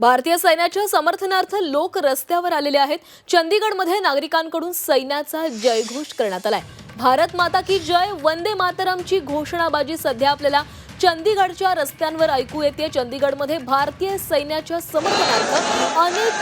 भारतीय सैन्याच्या समर्थनार्थ लोक रस्त्यावर आलेले आहेत. चंदीगडमध्ये नागरिकांकडून सैन्याचा जयघोष करण्यात आलाय. भारत माता की जय वंदे मातरमची घोषणाबाजी सध्या आपल्याला चंदीगडच्या रस्त्यांवर ऐकू येते. चंदीगडमध्ये भारतीय सैन्याच्या समर्थनार्थ अनेक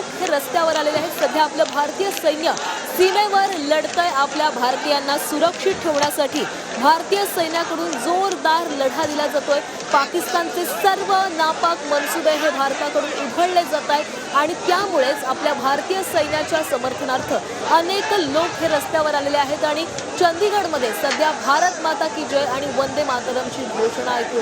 लोक हे रस्त्यावर आलेले आहेत. सध्या आपलं भारतीय सैन्य सीमेवर लढतंय आपल्या भारतीयांना सुरक्षित ठेवण्यासाठी. भारतीय सैन्याकडून जोरदार लढा दिला जातोय. पाकिस्तानचे सर्व नापाक मनसुबे हे भारताकडून उघडले जात आहेत आणि त्यामुळेच आपल्या भारतीय सैन्याच्या समर्थनार्थ अनेक लोक हे रस्त्यावर आलेले आहेत आणि चंदीगडमध्ये सध्या भारत माता की जय आणि वंदे मातरमची घोषणा ऐकू